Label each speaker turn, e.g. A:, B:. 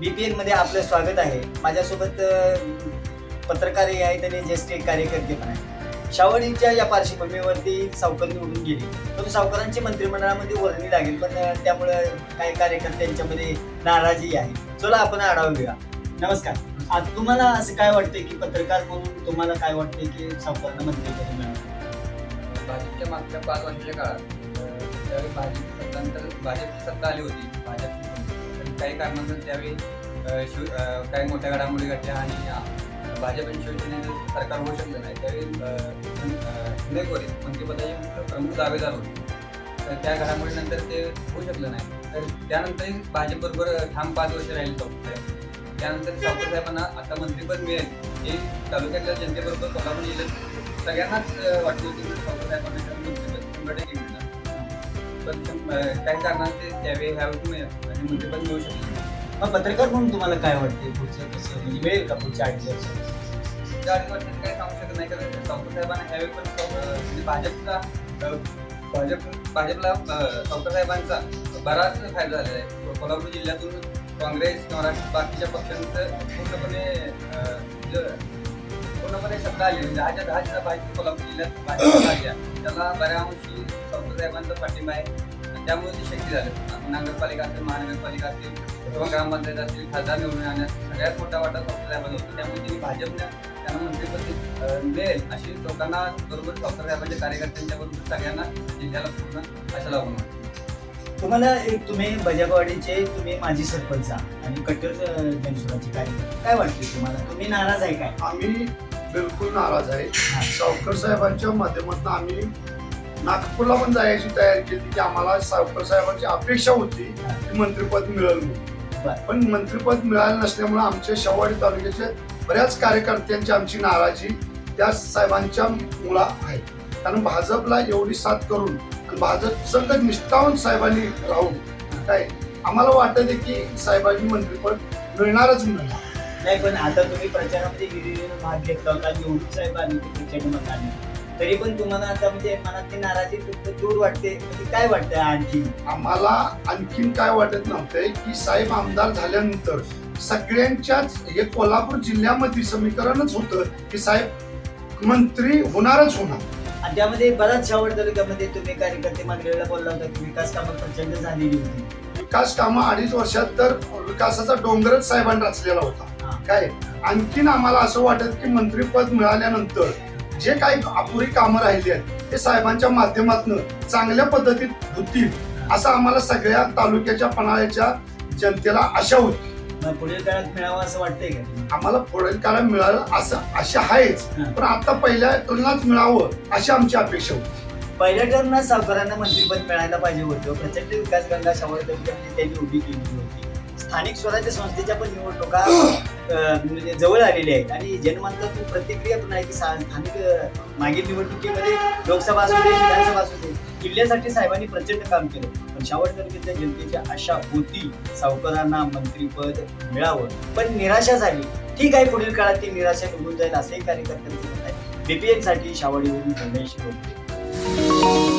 A: बीपीएनमध्ये आपलं स्वागत आहे. माझ्यासोबत पत्रकारही आहेत आणि ज्येष्ठ एक कार्यकर्ते पण आहेत. शावडीच्या या पार्श्वभूमीवरती सावकर निवडून गेली. पण सावकारांची मंत्रिमंडळामध्ये वर्णी लागेल पण त्यामुळं काही कार्यकर्त्यांच्यामध्ये नाराजी आहे. चला आपण आढावा घेऊया. नमस्कार. आता तुम्हाला असं काय वाटतंय की पत्रकार म्हणून तुम्हाला काय वाटतंय की सावकारांना मंत्री
B: भाजपच्या मागच्या पाच वर्षाच्या काळात त्यावेळी भाजप सत्तांतर भाजपची सत्ता आली होती भाजप काही कारणातून त्यावेळी शिव काही मोठ्या घडामोडी घडल्या आणि भाजप आणि शिवसेनेचं सरकार होऊ शकलं नाही. त्यावेळी अं, मंत्रिपदाचे प्रमुख दावेदार होते. तर त्या घडामोडीनंतर ते होऊ शकलं नाही. तर त्यानंतरही भाजपबरोबर ठाम पाच वर्ष राहील साहेब त्यानंतर सावकर साहेबांना आता मंत्रिपद मिळेल हे तालुक्यातल्या जनतेबरोबर कोल्हापूर जिल्ह्यात सगळ्यांनाच वाटलं होतं की सावकर साहेबांना मंत्रिपद शंभर टक्के मिळणार पण शं- ते काही कारणांचे त्यावेळी ह्यावेळी आणि आणि पण मिळू शकतो
A: मग पत्रकार म्हणून तुम्हाला काय वाटते? पुढचं कसं? म्हणजे मिळेल का पुढच्या अडीच वर्षात
B: त्या अडीच वर्षात काही सांगू शकत नाही कारण सावकर साहेबांना ह्यावेळी पण म्हणजे भाजपचा भाजप भाजपला डॉक्टर साहेबांचा बराच फायदा झालेला आहे. कोल्हापूर जिल्ह्यातून काँग्रेस किंवा बाकीच्या पक्षांचं पूर्णपणे पूर्णपणे सत्ता आली म्हणजे दहाच्या दहा जिल्हा भाजप कोल्हापूर जिल्ह्यात भाजप सत्ता आली आहे. त्याला बऱ्या अंशी सावकर साहेबांचा पाठिंबा आहे. त्यामुळे ते शक्य झालं. नगरपालिका असेल महानगरपालिका असेल किंवा ग्रामपंचायत असतील खासदार निवडून आणण्यात सगळ्यात मोठा वाटा साहेबांचा होता. त्यामुळे त्यांनी भाजपने त्यांना मंत्रिपद मिळेल. अशी लोकांना बरोबर साहेबांच्या कार्यकर्त्यांच्या बरोबर सगळ्यांना जिल्ह्याला पूर्ण अशा लागून वाटतं.
A: तुम्हाला एक तुम्ही बजाबवाडीचे तुम्ही माजी सरपंच आणि कट्टर जनसुराचे कार्यकर्ते काय वाटते तुम्हाला? तुम्ही नाराज आहे काय?
C: आम्ही बिलकुल नाराज आहे. सावकर साहेबांच्या माध्यमातून आम्ही नागपूरला पण जायची तयारी केली की आम्हाला सावकर साहेबांची अपेक्षा होती की मंत्रिपद मिळेल. पण मंत्रिपद मिळालं नसल्यामुळे आमच्या शवाडी तालुक्याचे बऱ्याच कार्यकर्त्यांची आमची नाराजी त्या साहेबांच्या मुळा आहे कारण भाजपला एवढी साथ करून भाजप संघ निष्ठावून साहेबांनी राहून काय आम्हाला वाटत आहे की साहेबांनी मंत्रिपद मिळणारच मिळणार
A: नाही पण आता तुम्ही प्रचारामध्ये विहिरीवर भाग घेतला होता निवडून साहेब आणि ते प्रचंड मताने तरी पण तुम्हाला आता म्हणजे मनात ती नाराजी दूर वाटते. म्हणजे काय वाटतं आणखी?
C: आम्हाला आणखीन काय वाटत नव्हतंय की साहेब आमदार झाल्यानंतर सगळ्यांच्याच हे कोल्हापूर जिल्ह्यामध्ये समीकरणच होतं की साहेब मंत्री होणारच होणार.
A: आणि त्यामध्ये बराच शावड तालुक्यामध्ये तुम्ही कार्यकर्ते मागलेला बोलला होता की विकास कामं प्रचंड झालेली होती.
C: विकास कामं अडीच वर्षात तर विकासाचा डोंगरच साहेबांनी रचलेला होता. काय आणखीन आम्हाला असं वाटत की मंत्रीपद मिळाल्यानंतर जे काही अपुरी कामं राहिली आहेत ते साहेबांच्या माध्यमातून चांगल्या पद्धतीत होतील असं आम्हाला सगळ्या तालुक्याच्या पन्हाळ्याच्या जनतेला आशा होती.
A: पुढील काळात मिळावं असं वाटतंय का
C: आम्हाला पुढील काळात मिळालं असं आशा आहेच. पण आता पहिल्या तुलनात मिळावं अशी आमची अपेक्षा होती.
A: पहिल्या टर्मला सावकारांना मंत्रिपद मिळायला पाहिजे होतं. प्रचंड विकास गंगा तालुक्यामध्ये त्यांनी उभी केली होती. स्थानिक स्वराज्य संस्थेच्या पण निवडणुका म्हणजे जवळ आलेल्या आहेत. आणि जनमतातून प्रतिक्रिया पण आहे की स्थानिक मागील निवडणुकीमध्ये लोकसभा असू दे विधानसभा असू दे किल्ल्यासाठी साहेबांनी प्रचंड काम केलं. पण शावर तालुक्यातल्या जनतेच्या आशा होती सावकारांना मंत्रीपद मिळावं. पण निराशा झाली. ठीक आहे पुढील काळात ती निराशा निघून जाईल असंही कार्यकर्त्यांचं म्हणत आहे. बीपीएनसाठी शावडीवरून गणेश रोपटे